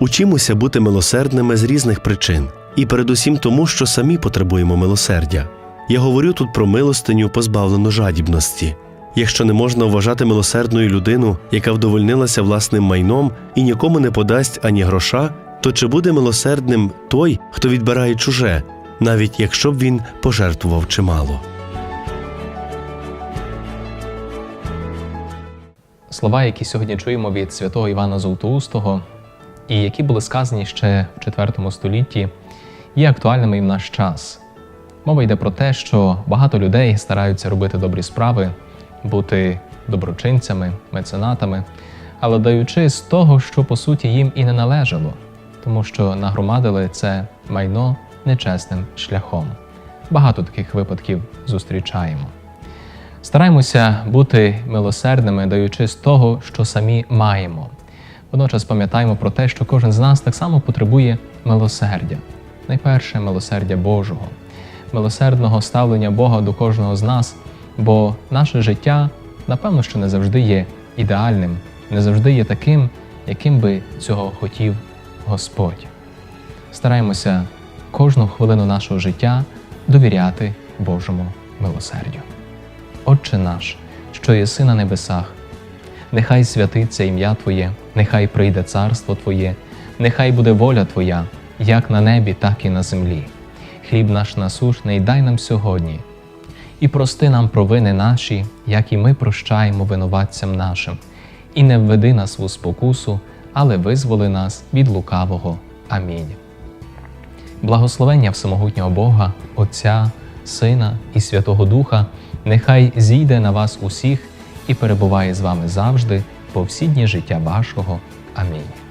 Учімося бути милосердними з різних причин, і передусім тому, що самі потребуємо милосердя. Я говорю тут про милостиню, позбавлену жадібності. Якщо не можна вважати милосердною людину, яка вдовольнилася власним майном і нікому не подасть ані гроша, то чи буде милосердним той, хто відбирає чуже, навіть якщо б він пожертвував чимало? Слова, які сьогодні чуємо від святого Івана Золотоустого, і які були сказані ще в IV столітті, є актуальними і в наш час. Мова йде про те, що багато людей стараються робити добрі справи, бути доброчинцями, меценатами, але даючи з того, що по суті їм і не належало, тому що нагромадили це майно нечесним шляхом. Багато таких випадків зустрічаємо. Стараємося бути милосердними, даючи з того, що самі маємо. Водночас пам'ятаємо про те, що кожен з нас так само потребує милосердя. Найперше милосердя Божого, милосердного ставлення Бога до кожного з нас, бо наше життя, напевно, що не завжди є ідеальним, не завжди є таким, яким би цього хотів Господь. Стараємося кожну хвилину нашого життя довіряти Божому милосердю. Отче наш, що єси на небесах, нехай святиться ім'я Твоє, нехай прийде царство Твоє, нехай буде воля Твоя, як на небі, так і на землі. Хліб наш насушний дай нам сьогодні, і прости нам провини наші, як і ми прощаємо винуватцям нашим, і не введи нас у спокусу, але визволи нас від лукавого. Амінь. Благословення Всемогутнього Бога, Отця, Сина і Святого Духа, нехай зійде на вас усіх і перебуває з вами завжди по всі дні життя вашого. Амінь.